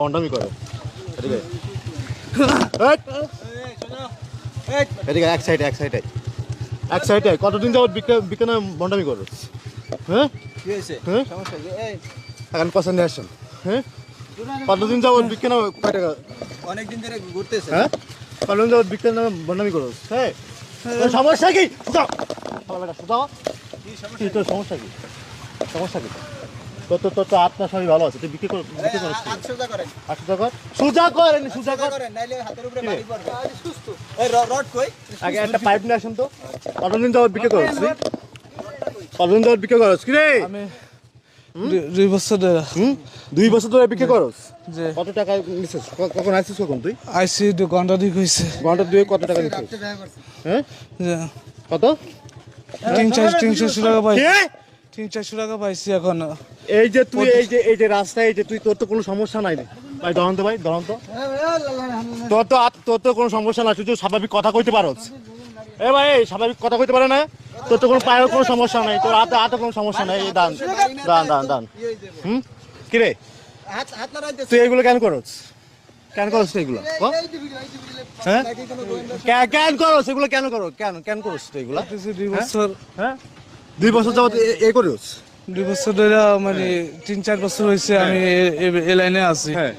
বন্ডামি করে। এদিকে। এদিকে এক সাইডে এক সাইডে এক সাইডে কতদিন যাবত বিজ্ঞানে বন্ডামি করো? হ্যাঁ? হ্যাঁ? এখন পছন্দ আসছেন হ্যাঁ? কতদিন যাবত বিজ্ঞানে কয় টাকা? অনেকদিন ধরে ঘুরতেছে। হ্যাঁ? কতদিন যাবত বিজ্ঞানে বন্ডামি করো? হ্যাঁ? সমস্যা কি? সমস্যা কি? সমস্যা কি? তোর তোর তোর তো আত্মা সবই ভালো আছে তুই বিক্রি কর বিক্রি করছিস হাত সোজা করেন। আটশো টাকা সুজা করেন সুজা করেন নাইলে হাতের উপরে বাড়ি পড়বে। সুস্থ এই রড কই? আগে একটা পাইপ নিয়ে আসুন তো। কতদিন যাবত বিক্রি করছ। তুই কতদিন যাবত বিক্রি করছ। কি রে? আমি দুই- দুই বছর ধরে হুম? দুই বছর ধরে বিক্রি করছ যে কত টাকা নিছিস? কখন আসছিস কখন তুই? আইসি দু ঘণ্টা দিক হয়েছে ঘণ্টা দুয়ে কত টাকা নিছিস? হ্যাঁ? কত? তিন চার তিন চারশো টাকা পাই? তিন চারশো টাকা পাইছি এখন। এই যে তুই এই যে এই যে রাস্তায় এই যে তুই তোর তো কোনো সমস্যা নাই রে। ভাই দহন তো ভাই দহন তো। তোর তো আত- তোর তো কোনো সমস্যা না তুই স্বাভাবিক কথা কইতে পারস। এ ভাই স্বাভাবিক কথা কইতে পারে না? তোর তো কোনো পায়ের কোনো সমস্যা নাই তোর হাতে হাতে কোনো সমস্যা নাই। এই দান দান দান দান হুম? কি রে? হাত হাত লড়াইতেছে তুই এগুলো কেন করস? কেন তুই এগুলো? হ্যাঁ? কোনো গোয়েন্দা কে- কেন করস? এগুলো কেন করো কেন কেন তুই এগুলো বছর। হ্যাঁ? দুই বছর যাবত এ- এ করিস দুই বছর ধরে মানে তিন চার বছর হয়েছে আমি এ- এ- লাইনে আছি। হ্যাঁ।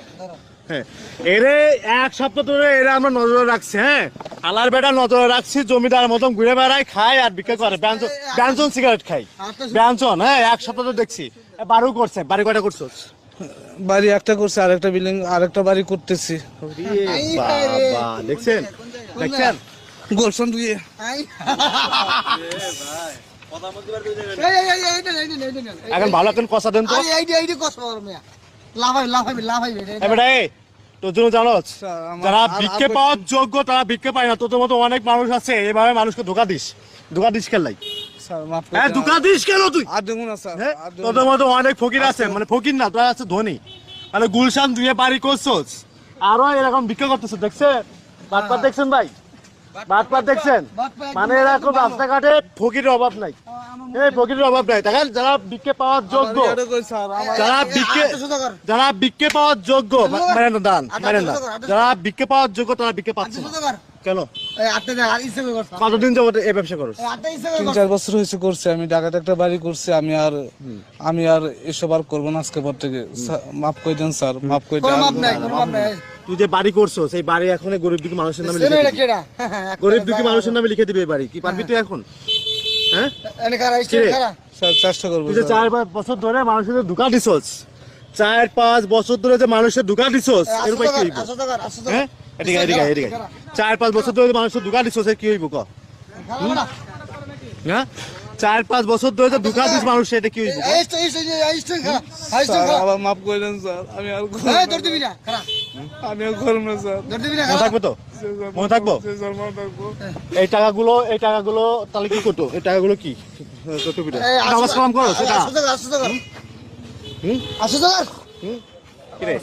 হ্যাঁ। এরে এক সপ্তাহ ধরে এরা আমরা নজরে রাখছি হ্যাঁ? আলার বেটা নজরে রাখছি জমিদার মতন ঘুরে বেড়ায় খায় আর বিক্রি করে। ব্যঞ্জন সিগারেট খাই ব্যঞ্জন হ্যাঁ এক সপ্তাহ তো দেখছি। এ, বাড়িও করছে বাড়ি কয়টা করছ বাড়ি একটা করছে আরেকটা বিল্ডিং আরেকটা বাড়ি করতেছি। বাবা দেখছেন? দেখছেন? গোলশন দিয়ে এখন ভালো এখন কষা দেন তো এ বেটা এ, তোর জন্য জানো যারা ভিক্ষে পাওয়ার যোগ্য তারা ভিক্ষে পায় না তোর মতো অনেক মানুষ আছে এভাবে মানুষকে ধোকা দিস ধোকা দিস হ্যাঁ ধোকা কেন তুই হ্যাঁ তোদের মতো অনেক ফকির আছে মানে ফকির না তোরা আছে ধনী মানে গুলশান দুয়ে বাড়ি করছোস আরও এরকম ভিক্ষা করতেছ বাটপাত দেখছেন ভাই দেখছেন? মানে এরকম রাস্তাঘাটে ফকিরের অভাব নাই। এই ফকিরের অভাব নাই। দেখেন যারা ভিক্ষে পাওয়ার যোগ্য যারা ভিক্ষে যারা ভিক্ষে পাওয়ার যোগ্য মানে দান মানে না যারা ভিক্ষে পাওয়ার যোগ্য তারা ভিক্ষে পাচ্ছে কেন? কতদিন যাবত এই ব্যবসা করো। তিন চার বছর হয়েছে করছে আমি ঢাকাতে একটা বাড়ি করছি আমি আর আমি আর এসব আর করব না আজকে পর থেকে। মাফ করে দেন স্যার মাফ করে দেন। তুই যে বাড়ি করছ সেই বাড়ি এখন গরিব দুঃখী মানুষের নামে লিখে দিবি। গরিব দুঃখী মানুষের নামে লিখে দিবে বাড়ি। কি পারবি তুই এখন? হ্যাঁ? চেষ্টা করব তুই যে চার পাঁচ বছর ধরে মানুষের ধোকা দিছস চার পাঁচ বছর ধরে যে মানুষের ধোকা দিছস এর উপর কি হ্যাঁ? এদিকে এদিকে এদিকে চার পাঁচ বছর ধরে মানুষের ধোকা দিছস কি হইব ক? হ্যাঁ? চার পাঁচ বছর ধরে যে দিস মানুষ এটা কি হইব ক? স্যার আবার মাফ করে দেন স্যার। আমি আর করব না। আমি আর করব না স্যার মনে থাকবে তো? মনে এই টাকাগুলো এই টাকাগুলো তাহলে কি করতো? এই টাকাগুলো কি? কত বিটা নামাজ কালাম করো সেটা। হুম? হুম? কি রে?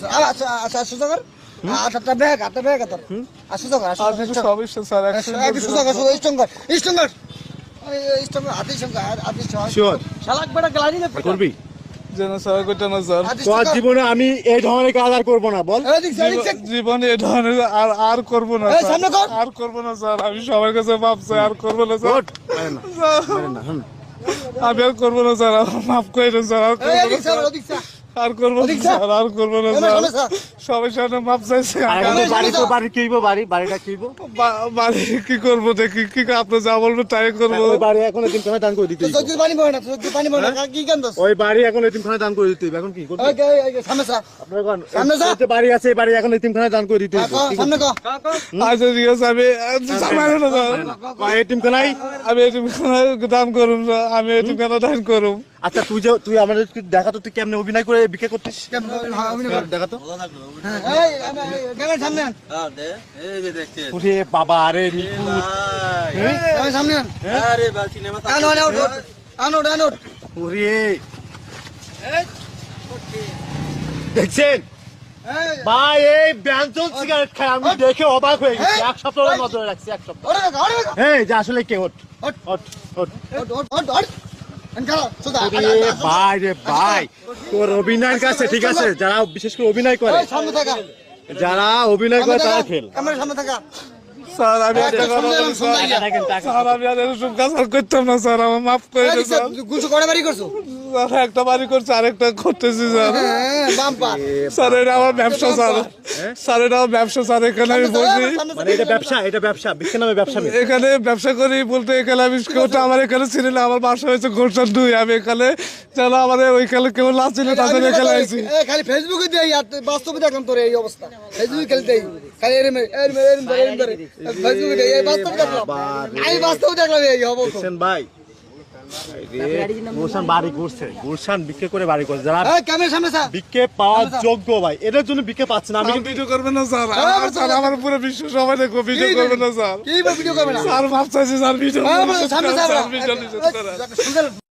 আর কিছু সবই স্যার একশো শিওর করবি? যেন স্যার করতে না স্যার। তোর জীবনে আমি এই ধরনের কাজ আর করব না বল। জীবন- এই ধরনের আর আর করব না আর করব না স্যার। আমি সবার কাছে মাপ চাই আর করব না স্যার। আমি আর করব না স্যার। মাফ করে দেন স্যার। আর করব না স্যার। আর করব না স্যার আর করব না স্যার। সবাই সামনে মাপ চাইছে। আর এখন তো বাড়ি তো বাড়ি কিনবো বাড়ি বাড়িটা কিনবো? বাড়ি কি করব দেখি কি আপনি যা বলবেন তাই করব। ওই বাড়ি এখন এতিম খানে দান করে দিতে। ওই বাড়ি এখন এতিম খানে দান করে দিতে এখন কি করবি? আপনার কোন? সামনে যা। বাড়ি আছে এই বাড়ি এখন এতিম খানে দান করে দিতে হইবে কি। আচ্ছা ঠিক আছে আমি না এতিম খানাই আমি এটিম দান করুম আমি এটিম খানা দান করুম। আচ্ছা তুই যে তুই আমাদের দেখা তো তুই কেমনে অভিনয় করে বিক্রি করতিস? দেখা তো। উঠে বাবা আরে নিখুঁত। ওরে। দেখছেন? ভাই এই ব্যঞ্জন সিগারেট খায় আমি দেখে অবাক হয়ে গেছি। এক সপ্তাহ ধরে নজরে রাখছি এক সপ্তাহ। এই যে আসলে কে ওঠ ওঠ ওঠ এ ভাই রে ভাই। তোর অভিনয়ের কাছে ঠিক আছে যারা বিশেষ করে অভিনয় করে যারা অভিনয় করে তারা ফেল সামনে থাকা। স্যার আমি একটা স্যার দেখেন টাকা স্যার আমি আর এরকম কাজ আর করতাম না স্যার আমার মাফ করে দিন স্যার। বাড়ি করছ? স্যার একটা বাড়ি করছে আরেকটা করতেছি স্যার। হ্যাঁ বাম্পার। স্যার এটা আমার ব্যবসা স্যার। স্যার এটা আমার ব্যবসা স্যার এখানে আমি বসি। মানে এটা ব্যবসা এটা ব্যবসা বিজ্ঞান নামে ব্যবসা এখানে ব্যবসা করি বলতে এখানে আমি কেউটা আমার এখানে ছিল না আমার বাসা হয়েছে গোলশান দুই আমি এখানে যেন আমার ওইখানে কেউ না ছিল তাদের এখানে আইছি। খালি ফেসবুকে দেই বাস্তবে দেখলাম তোর এই অবস্থা। ফেসবুকে খালি ভাই? গুলশান বাড়ি গুলশান করে বাড়ি করছে যারা সামনে স্যার বিকে পাওয়ার যোগ্য ভাই এটার জন্য বিকে পাচ্ছে না। আমি আমি ভিডিও করবেন না স্যার। আমার- স্যার আমার পুরো বিশ্ব সবাই দেখো ভিডিও করবেন না স্যার। কি ভিডিও করবে না? স্যার মাপ চাইছি স্যার ভিডিও হ্যাঁ, সামনে স্যার